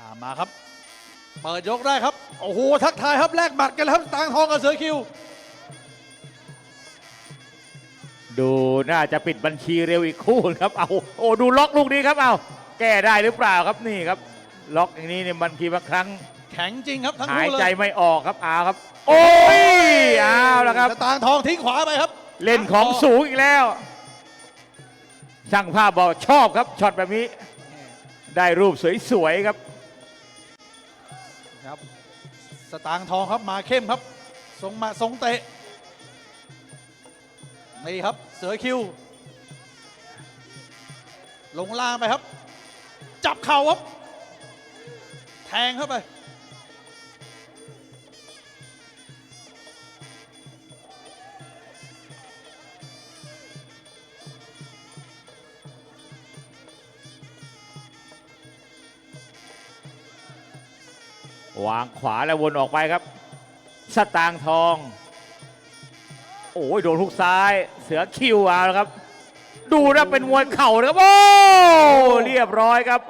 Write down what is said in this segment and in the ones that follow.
อ่ามาครับ เปิดยกได้ครับ โอ้โห ทักทายครับ แลกหมัดกันแล้วครับตางทองกับเสือคิว ดูน่าจะปิดบัญชีเร็วอีกคู่ครับ เอาโอ้ดูล็อกลูกนี้ครับ เอาแก้ได้หรือเปล่าครับนี่ครับ ล็อกอย่างนี้เนี่ยบางทีบางครั้งแข็งจริงครับทั้งหาคู่ยเลยใจไม่ออกครับเอาครับ โอ้ยเอาแล้วครับตางทองทิ้งขวาไปครับ เล่นของสูงอีกแล้วช่างภาพบอกชอบครับช็อตแบบนี้ ได้รูปสวยๆครับ ครับ สตางค์ทองครับมาเข้มครับทรงมาทรงเตะนี่ครับเสือคิว ลงล่างไปครับ จับเข่าครับ แทงเข้าไป วางขวาแล้ววนออกไปครับสตางทอง โอ้ยโดนทุกซ้าย เสือคิวเอาแล้วครับ ดูนะเป็นมวยเข่านะครับ โอ้เรียบร้อยครับ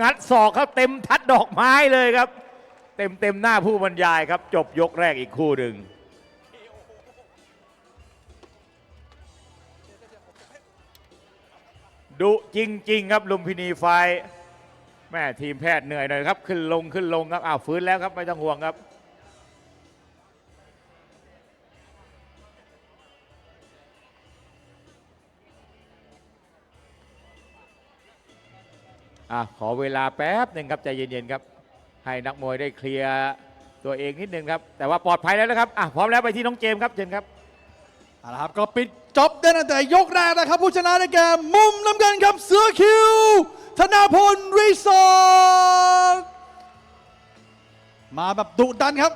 งัดศอกเขาเต็มทัดดอกไม้เลยครับ เต็มเต็มหน้าผู้บรรยายครับ จบยกแรกอีกคู่หนึ่งดุจริง ๆ ครับลุมพินีไฟ แม่ทีมแพทย์เหนื่อยหน่อยครับ ขึ้นลงขึ้นลงครับอ้าวฟื้นแล้วครับไม่ต้องห่วงครับ อะขอเวลาแป๊บหนึ่งครับใจเย็นๆครับ ให้นักมวยได้เคลียร์ตัวเองนิดนึงครับ แต่ว่าปลอดภัยแล้วนะครับอะพร้อมแล้วไปที่น้องเจมส์ครับเชิญครับ เอาละครับก็ปิดจบได้ตั้งแต่ยกแรกนะครับ ผู้ชนะได้แก่มุมน้ำเงินครับเสือคิว ธนาพลรีสอร์ทมาแบบดุดันครับ